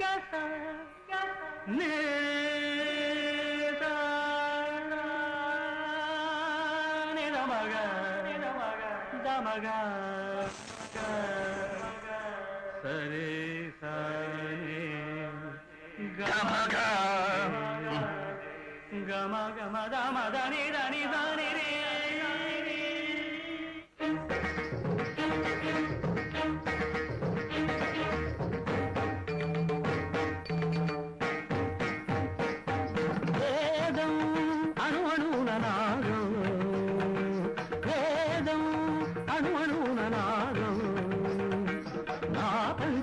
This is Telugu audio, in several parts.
గస నిరమగ దమగ సరే సరే గమగ గమ గమ దమ దని దని దాని రే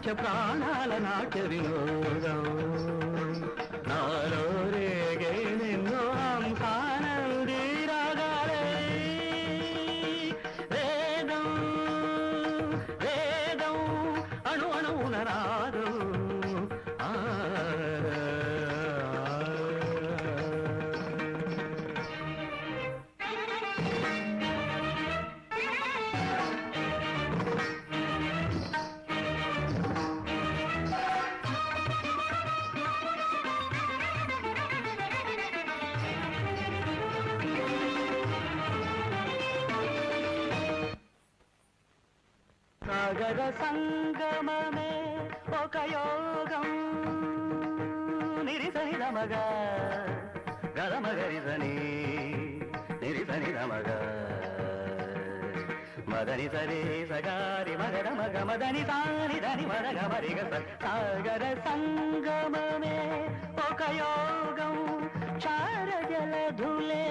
పంచ ప్రాణాల నాట్య సాగర సంగమమే ఒక యోగం. నిరిసని రమగ గరమగరిసని నిరిసని రమగ మదని సరే సగారి మగర మగ మదని సాని దని మరగ మరిగ సాగర సంగమమే ఒక యోగం. క్షార జలధులే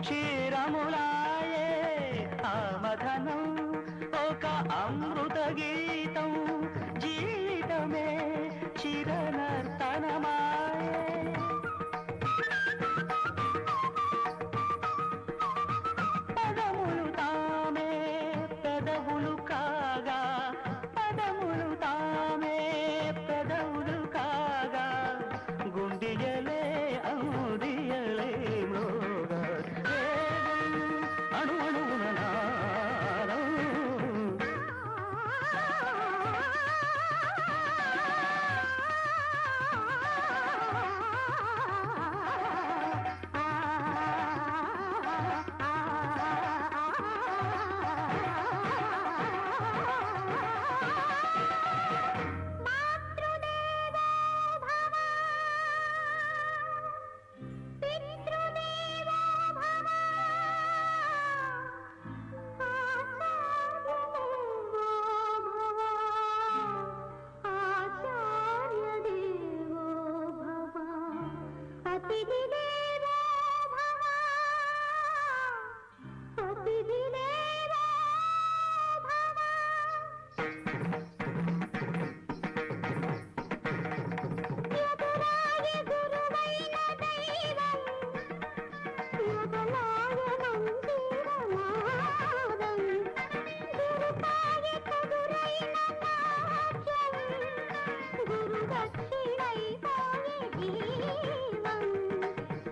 క్షీరములాయే ఆ మధనం అమృత గీత.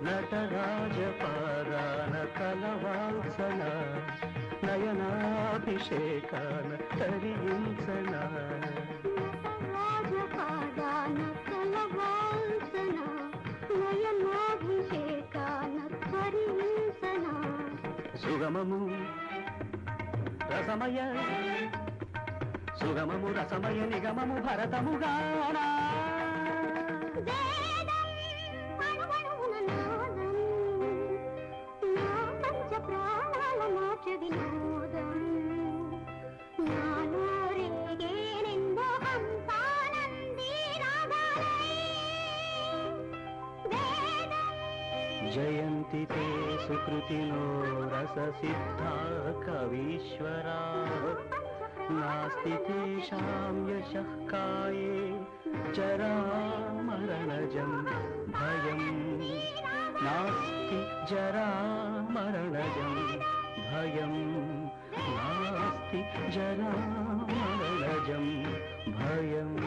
నటరాజ పాదాన కలవాల్సన నయనాభిషేకాన తరించన రాజపాదాన కలవాల్సన నయనాభిషేకాన త్వరింసన సుగమము రసమయ సుగమము రసమయ నిగమము భరతముగానా. जयन्ति ते सुकृतिनो रससिद्धा कवीश्वरा। नास्ति तेषां यशः काये जरामरणजं भयम् नास्ति जरामरणजं भयम् नास्ति जरामरणजं भयम्।